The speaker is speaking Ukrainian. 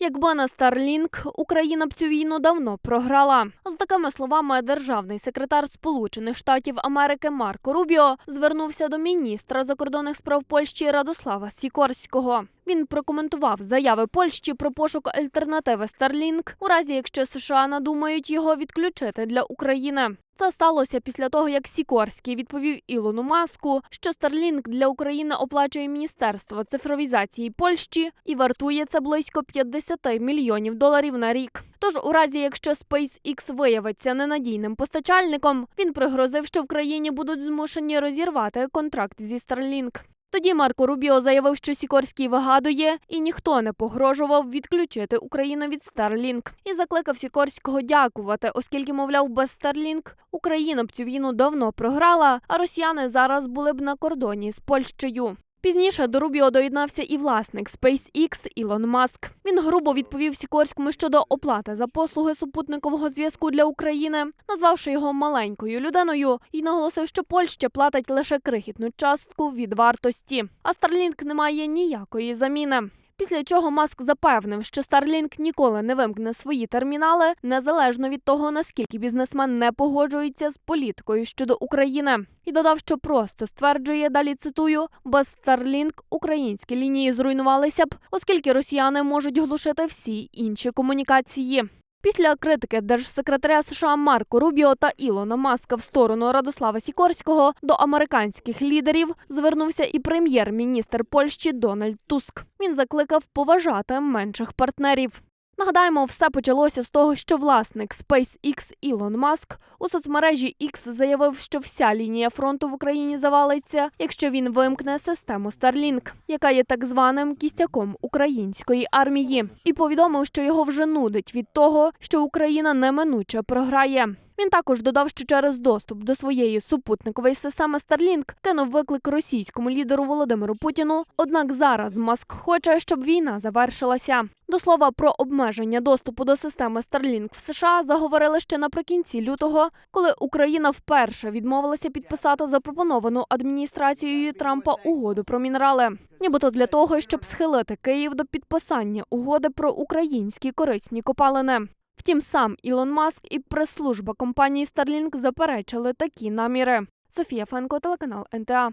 Якби не Starlink, Україна б цю війну давно програла. З такими словами державний секретар Сполучених Штатів Америки Марко Рубіо звернувся до міністра закордонних справ Польщі Радослава Сікорського. Він прокоментував заяви Польщі про пошук альтернативи Starlink, у разі якщо США надумають його відключити для України. Це сталося після того, як Сікорський відповів Ілону Маску, що Starlink для України оплачує Міністерство цифровізації Польщі і вартує це близько 50 мільйонів доларів на рік. Тож, у разі якщо SpaceX виявиться ненадійним постачальником, він пригрозив, що в країні будуть змушені розірвати контракт зі Starlink. Тоді Марко Рубіо заявив, що Сікорський вигадує, і ніхто не погрожував відключити Україну від Starlink. І закликав Сікорського дякувати, оскільки, мовляв, без Starlink Україна б цю війну давно програла, а росіяни зараз були б на кордоні з Польщею. Пізніше до Рубіо доєднався і власник SpaceX Ілон Маск. Він грубо відповів Сікорському щодо оплати за послуги супутникового зв'язку для України, назвавши його маленькою людиною, і наголосив, що Польща платить лише крихітну частку від вартості. А Starlink не має ніякої заміни. Після чого Маск запевнив, що Starlink ніколи не вимкне свої термінали, незалежно від того, наскільки бізнесмен не погоджується з політикою щодо України, і додав, що просто стверджує далі цитую: без Starlink українські лінії зруйнувалися б, оскільки росіяни можуть глушити всі інші комунікації. Після критики держсекретаря США Марко Рубіо та Ілона Маска в сторону Радослава Сікорського до американських лідерів звернувся і прем'єр-міністр Польщі Дональд Туск. Він закликав поважати менших партнерів. Нагадаємо, все почалося з того, що власник SpaceX Ілон Маск у соцмережі X заявив, що вся лінія фронту в Україні завалиться, якщо він вимкне систему Starlink, яка є так званим кістяком української армії, і повідомив, що його вже нудить від того, що Україна неминуче програє. Він також додав, що через доступ до своєї супутникової системи Starlink кинув виклик російському лідеру Володимиру Путіну. Однак зараз Маск хоче, щоб війна завершилася. До слова про обмеження доступу до системи Starlink в США заговорили ще наприкінці лютого, коли Україна вперше відмовилася підписати запропоновану адміністрацією Трампа угоду про мінерали, нібито для того, щоб схилити Київ до підписання угоди про українські корисні копалини. Втім, сам Ілон Маск і прес-служба компанії Starlink заперечили такі наміри. Софія Фенко, телеканал НТА.